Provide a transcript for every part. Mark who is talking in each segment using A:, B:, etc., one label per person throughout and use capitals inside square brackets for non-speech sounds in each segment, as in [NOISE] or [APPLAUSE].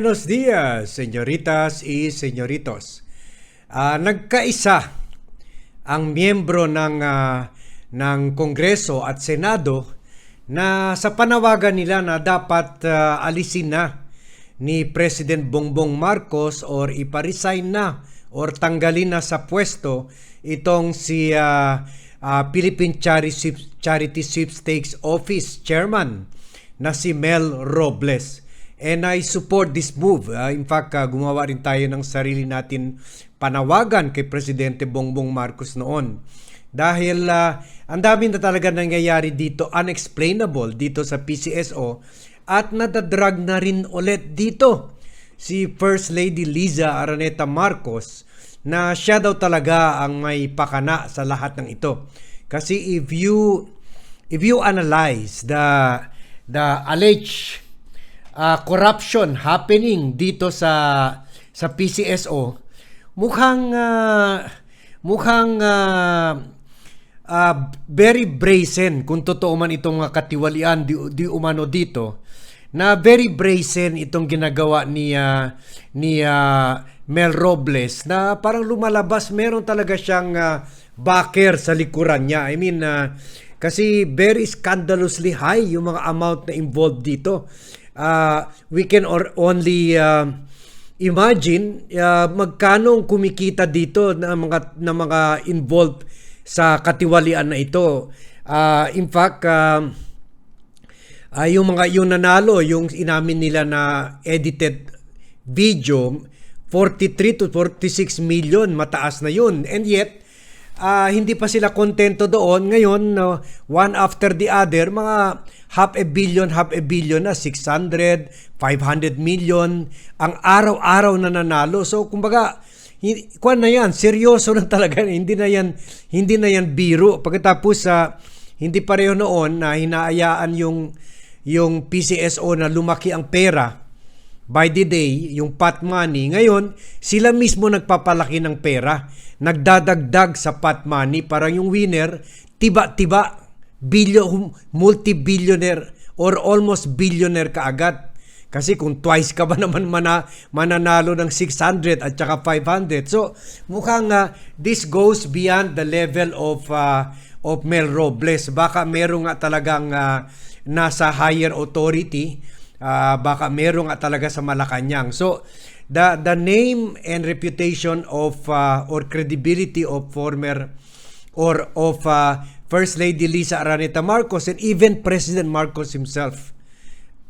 A: Buenos dias, señoritas y señoritos. Ah, nagkaisa ang miyembro ng ah, ng Kongreso at Senado na sa panawagan nila na dapat ah, alisin na ni President Bongbong Marcos or iparesign na or tanggalin na sa pwesto itong si ah, ah, Philippine Charity Sweepstakes Office Chairman na si Mel Robles. And I support this move. Ah, in fact, ah, gumawa rin tayo ng sarili natin panawagan kay Presidente Bongbong Marcos noon. Dahil ah, ang dami na talaga nangyayari dito, unexplainable dito sa PCSO at nadadrag na rin ulit dito si First Lady Liza Araneta Marcos na siya daw talaga ang may pakana sa lahat ng ito. Kasi if you if you analyze the the alleged uh, corruption happening dito sa sa PCSO mukhang uh, mukhang uh, uh, very brazen kung totoo man itong katiwalian di, di umano dito na very brazen itong ginagawa ni uh, ni uh, Mel Robles na parang lumalabas. Meron talaga siyang uh, backer sa likuran niya. I mean uh, kasi very scandalously high yung mga amount na involved dito uh, we can or only uh, imagine uh, magkano kumikita dito na mga na mga involved sa katiwalian na ito. Uh, in fact, uh, uh, yung mga yung nanalo, yung inamin nila na edited video, 43 to 46 million, mataas na yun. And yet, uh, hindi pa sila kontento doon. Ngayon, uh, one after the other, mga half a billion, half a billion na, 600, 500 million, ang araw-araw na nanalo. So, kumbaga, kuan na yan, seryoso na talaga, [LAUGHS] hindi na yan, hindi na yan biro. Pagkatapos sa, uh, hindi pareho noon na hinaayaan yung, yung PCSO na lumaki ang pera by the day, yung pot money. Ngayon, sila mismo nagpapalaki ng pera. Nagdadagdag sa pot money para yung winner, tiba-tiba, billion, multi-billionaire or almost billionaire kaagad. Kasi kung twice ka ba naman mana, mananalo ng 600 at saka 500. So, mukhang uh, this goes beyond the level of uh, of Mel Robles. Baka meron nga talagang uh, nasa higher authority. Uh, baka meron nga talaga sa Malacanang. So, the the name and reputation of uh, or credibility of former or of uh, First Lady Lisa Araneta Marcos and even President Marcos himself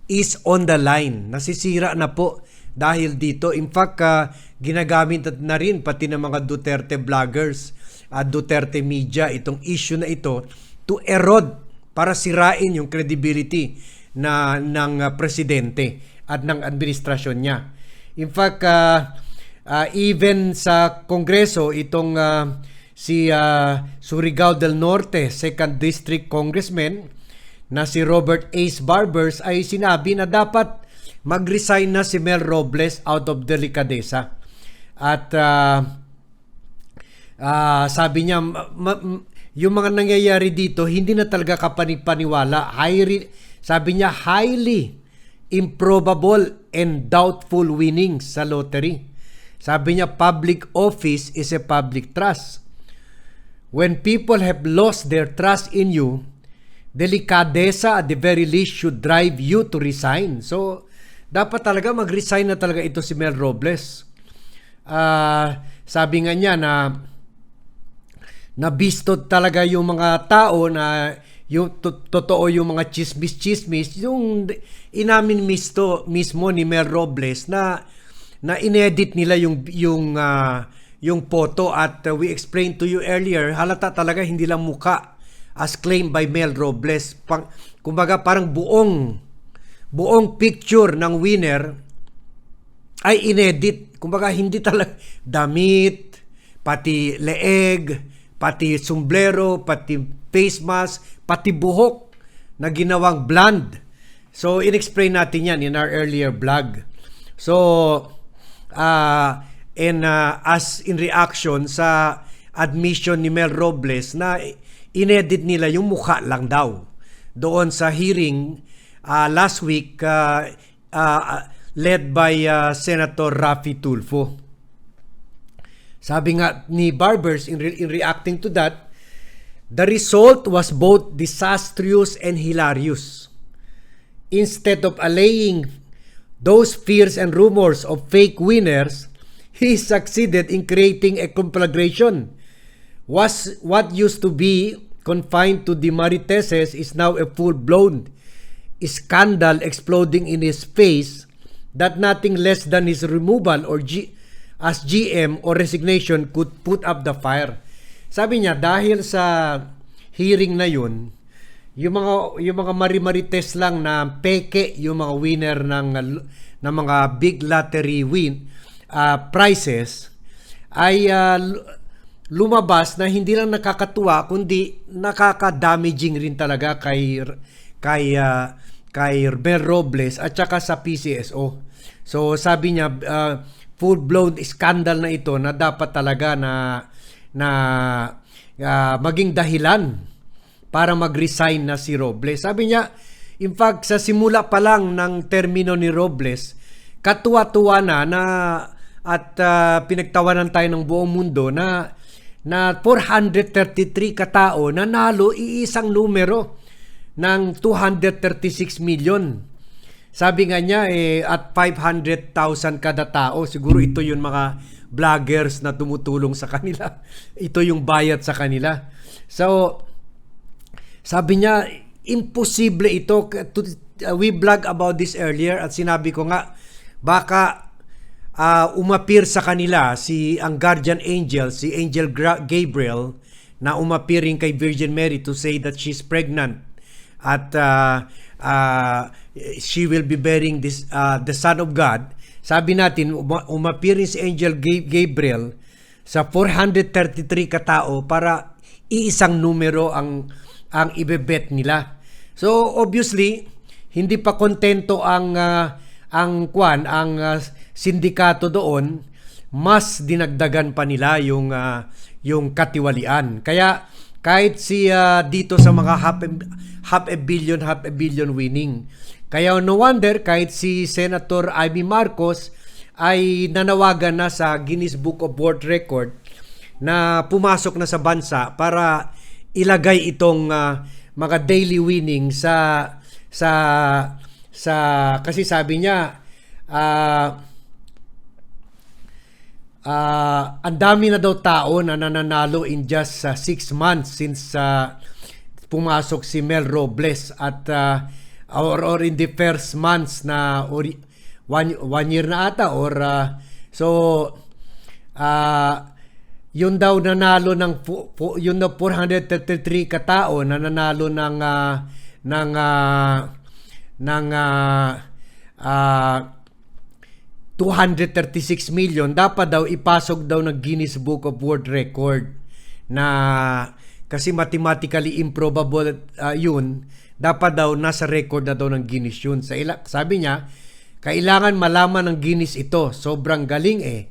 A: is on the line. Nasisira na po dahil dito. In fact, uh, ginagamit na rin pati ng mga Duterte vloggers at uh, Duterte media itong issue na ito to erode para sirain yung credibility na ng uh, presidente at ng administrasyon niya. In fact, uh, uh, even sa Kongreso, itong uh, si uh, Surigao del Norte, 2nd District Congressman, na si Robert Ace Barbers ay sinabi na dapat mag-resign na si Mel Robles out of delicadeza. At uh, uh, sabi niya, ma- yung mga nangyayari dito, hindi na talaga kapanipaniwala. Highly, sabi niya, highly improbable and doubtful winnings sa lottery. Sabi niya, public office is a public trust. When people have lost their trust in you, delikadesa at the very least should drive you to resign. So, dapat talaga mag-resign na talaga ito si Mel Robles. Uh, sabi nga niya na nabistod talaga yung mga tao na yung to- totoo yung mga chismis-chismis, yung inamin misto, mismo ni Mel Robles na na inedit nila yung yung uh, yung photo at uh, we explained to you earlier halata talaga hindi lang muka as claimed by Mel Robles. Pang, kumbaga parang buong buong picture ng winner ay inedit. Kumbaga hindi talaga [LAUGHS] damit, pati leeg, pati sombrero, pati face mask, pati buhok na ginawang blonde. So, inexplain natin yan in our earlier vlog. So, uh, and uh, as in reaction sa admission ni Mel Robles na inedit nila yung mukha lang daw. Doon sa hearing uh, last week, uh, uh, led by uh, Senator Rafi Tulfo. Sabi nga ni Barbers in, re- in reacting to that, the result was both disastrous and hilarious. Instead of allaying those fears and rumors of fake winners, he succeeded in creating a conflagration. Was what used to be confined to the Mariteses is now a full-blown scandal exploding in his face that nothing less than his removal or G- as GM or resignation could put up the fire. Sabi niya dahil sa hearing na yun, yung mga yung mga marimarites lang na peke yung mga winner ng ng mga big lottery win uh, prizes ay uh, lumabas na hindi lang nakakatuwa kundi nakaka-damaging rin talaga kay kay uh, kay Mel Robles at saka sa PCSO. So sabi niya uh, full-blown scandal na ito na dapat talaga na na uh, maging dahilan para mag-resign na si Robles. Sabi niya, in fact, sa simula pa lang ng termino ni Robles, katuwa-tuwa na na at uh, pinagtawanan tayo ng buong mundo na na 433 katao na nalo iisang numero ng 236 million. Sabi nga niya eh at 500,000 kada tao, siguro ito yung mga vloggers na tumutulong sa kanila. [LAUGHS] Ito yung bayad sa kanila. So sabi niya imposible ito uh, we vlog about this earlier at sinabi ko nga baka uh, umapir sa kanila si ang guardian angel si Angel Gabriel na umapiring kay Virgin Mary to say that she's pregnant at uh, uh, she will be bearing this uh, the son of God sabi natin uma- si Angel Gabriel sa 433 katao para iisang numero ang ang ibebet nila. So obviously, hindi pa kontento ang uh, ang kwan, ang uh, sindikato doon, mas dinagdagan pa nila yung uh, yung katiwalian. Kaya kahit si uh, dito sa mga a, half a billion, half a billion winning. Kaya no wonder kahit si Senator Amy Marcos ay nanawagan na sa Guinness Book of World Record na pumasok na sa bansa para ilagay itong uh, mga daily winning sa sa sa kasi sabi niya uh, uh, ang dami na daw tao na nananalo in just 6 uh, months since uh, pumasok si Mel Robles at uh, or, or in the first months na or, one, one year na ata or uh, so uh, yun daw nanalo ng yun daw 433 katao na nanalo ng uh, ng uh, ng uh, uh, 236 million. Dapat daw ipasok daw ng Guinness Book of World Record na kasi mathematically improbable uh, yun dapat daw nasa record na daw ng Guinness yun sa ila, sabi niya kailangan malaman ng Guinness ito sobrang galing eh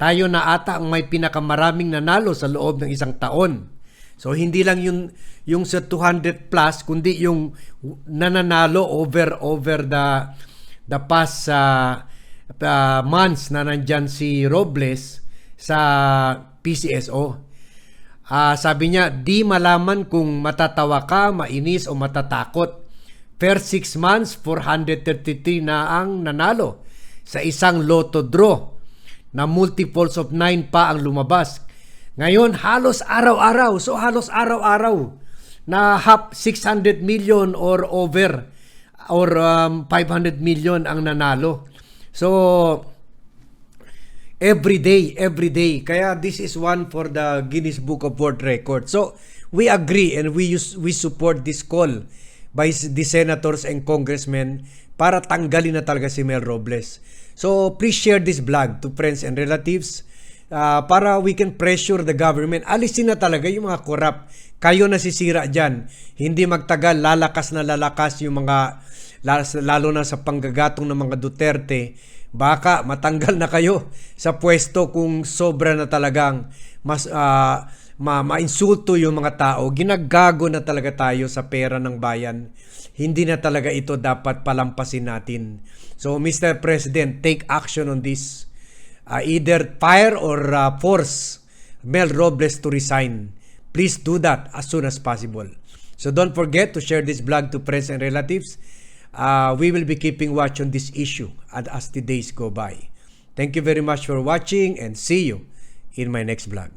A: tayo na ata ang may pinakamaraming nanalo sa loob ng isang taon. So hindi lang yung yung sa 200 plus kundi yung nananalo over over the the past uh, uh, months na nandyan si Robles sa PCSO. Uh, sabi niya, di malaman kung matatawa ka, mainis o matatakot. First 6 months, 433 na ang nanalo sa isang lotto draw na multiples of 9 pa ang lumabas. Ngayon, halos araw-araw. So, halos araw-araw na half 600 million or over or um, 500 million ang nanalo. So, every day, every day. Kaya this is one for the Guinness Book of World Records. So, we agree and we use, we support this call by the senators and congressmen para tanggalin na talaga si Mel Robles. So please share this vlog to friends and relatives uh, para we can pressure the government. Alisin na talaga yung mga corrupt. Kayo nasisira dyan. Hindi magtagal, lalakas na lalakas yung mga, lalo na sa panggagatong ng mga Duterte. Baka matanggal na kayo sa pwesto kung sobra na talagang mas uh, ma mainsulto yung mga tao. Ginagago na talaga tayo sa pera ng bayan. hindi na talaga ito dapat palampasin natin. So Mr. President, take action on this. Uh, either fire or uh, force Mel Robles to resign. Please do that as soon as possible. So don't forget to share this blog to friends and relatives. Uh, we will be keeping watch on this issue as, the days go by. Thank you very much for watching and see you in my next vlog.